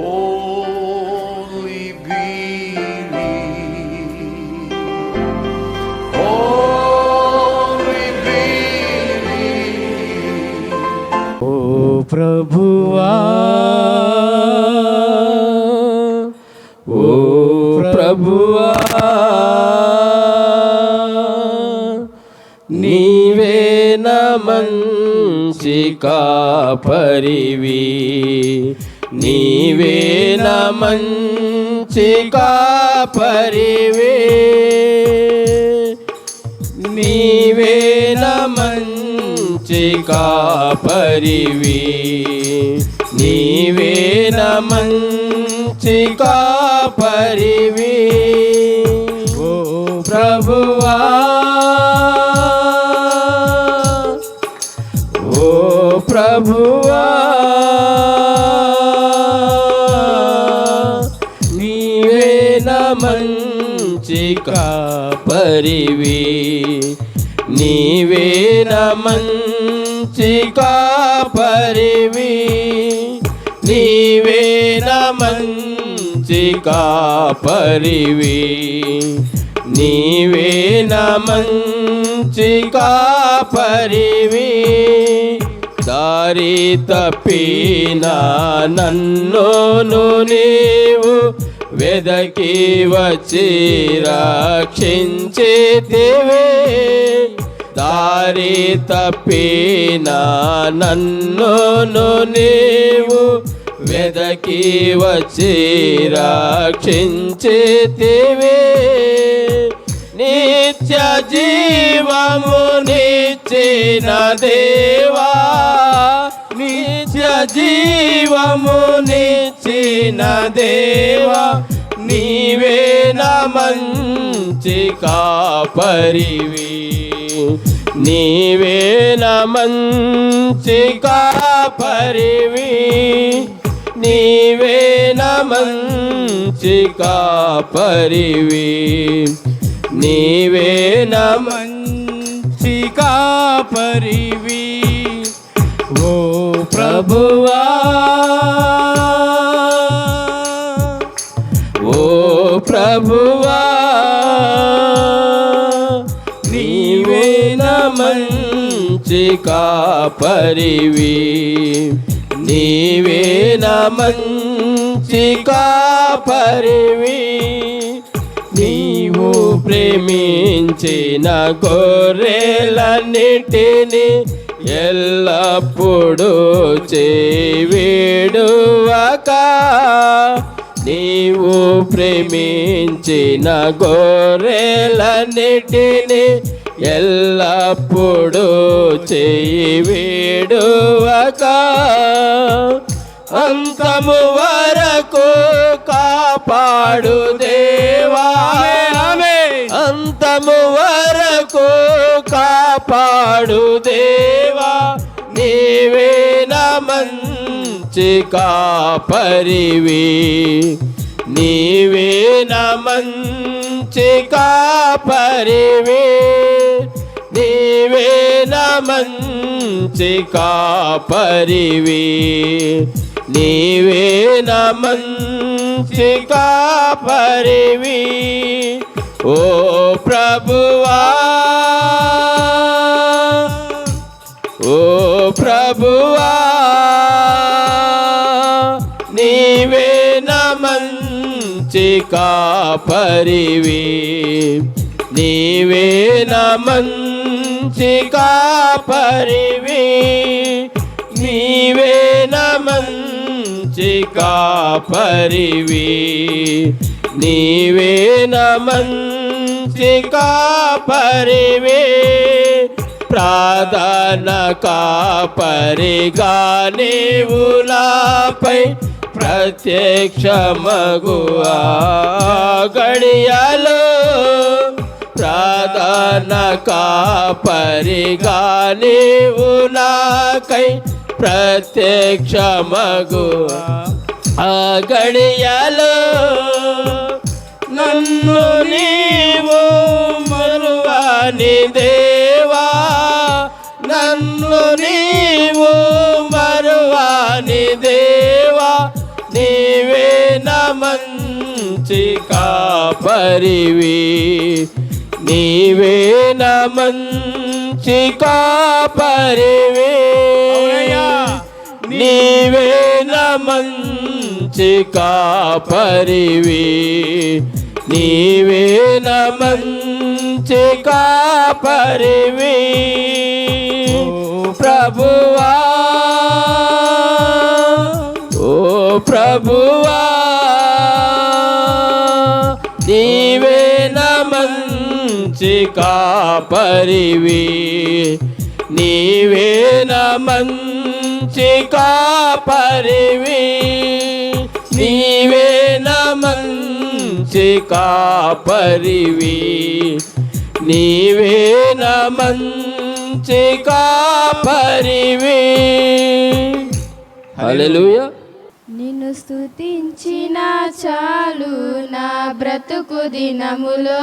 Only believe. Only believe. ఓ ప్రభువా ఓ ప్రభువా నీవే మంచి కాపరివి నీవే మంచి కాపరివి? నీవేన మంచి కాపరివి? నీవేన మంచి కాపరివి? మంచి కాపరివి. నీవే మంచి కాపరివి. నీవే మంచి కాపరివి. నీవే మంచి కాపరివి. దారి తప్పిన నన్నును నీవు వెదకి వచ్చి రక్షించితివే. దారి తప్పిన నన్ను నీవు వెదకి వచ్చి రక్షించితివే. నిత్య జీవము నిచ్చిన దేవా. నిత్య జీవము నిచ్చిన దేవా నీవే నా మంచి కాపరివి. నీవే నా మంచి కాపరివి. నీవే నా మంచి కాపరివి. నీవే నా మంచి కాపరివి. ఓ ప్రభువా. ఓ ప్రభువా నీవే నా మంచి కాపరివి. నీవే నా మంచి కాపరివి. నీవు ప్రేమించిన గొర్రెలన్నిటిని ఎల్లప్పుడూ చేవేడువక. నీవు ప్రేమించిన గొర్రెలన్నిటిని ఎల్లప్పుడూ చేవేడువక అంతము వరకు కాపాడు దేవా. అంతము వరకు కాపాడు దేవా నీవే నా మంచి కాపరివి. నీవే నా మంచి కాపరివి. నీవే నా మంచి కాపరివి. నీవే నా మంచి కాపరివి. ఓ ప్రభువా ప్రభువా నీవే నా మంచి కాపరివి. నీవే నా మంచి కాపరివి. నీవే నా మంచి కాపరివి. నీవే నా మంచి కాపరివి. ప్రార్థన కాపరిగా నీవు నాపై ప్రత్యక్షమగు ఆ గడియలో ప్రార్థన కాపరిగా నీవు నాకై ప్రత్యక్షమగు ఆ గడియలో నన్ను నీవు మరువాని కాపరివి నీవే నా మంచి కాపరివి. నీవే నా మంచి కాపరివి నీవే నా మంచి కాపరివి ప్రభువా. ఓ ప్రభువా. మంచి కాపరివి నీవే మంచి కాపరివి నీవే మంచి కాపరివి నీవే మంచి కాపరివి హల్లెలూయా. నిన్ను స్తుతించిన చాలు నా బ్రతుకు దినములో.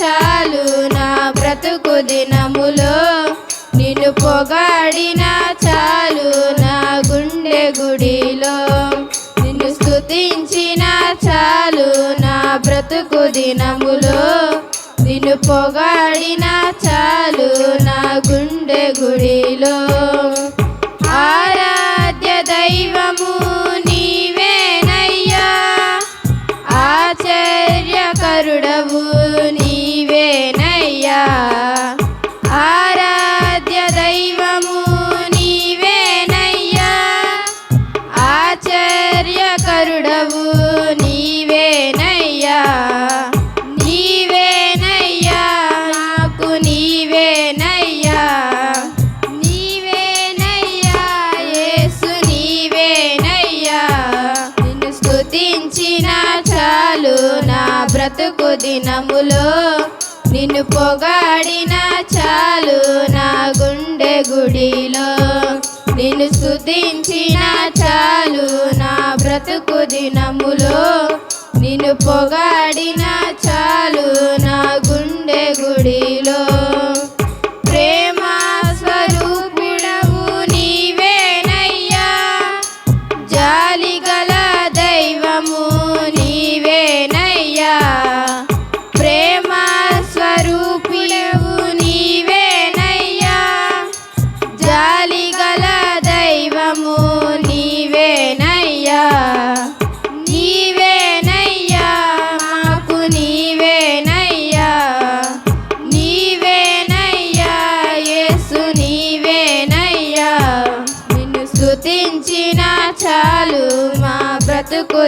చాలు నా బ్రతుకు దినములో. నిన్ను పొగాడిన చాలు నా గుండె గుడిలో. నిన్ను స్థుతించిన చాలు నా బ్రతుకు దినములో. నిన్ను పొగాడిన చాలు నా గుండె గుడిలో. కరుడవు నీవేనయ్యా నీవేనయ్యా నాకు నీవేనయ్యా నీవేనయ్యా యేసు నీవేనయ్యా. నిన్ను స్తుతించిన చాలు నా బ్రతుకు దినములో నిన్ను పొగాడిన చాలు నా గుండె గుడిలో. నిన్ను స్తుతించిన చాలు నా బ్రతుకు దినములో నిన్ను పొగాడిన చా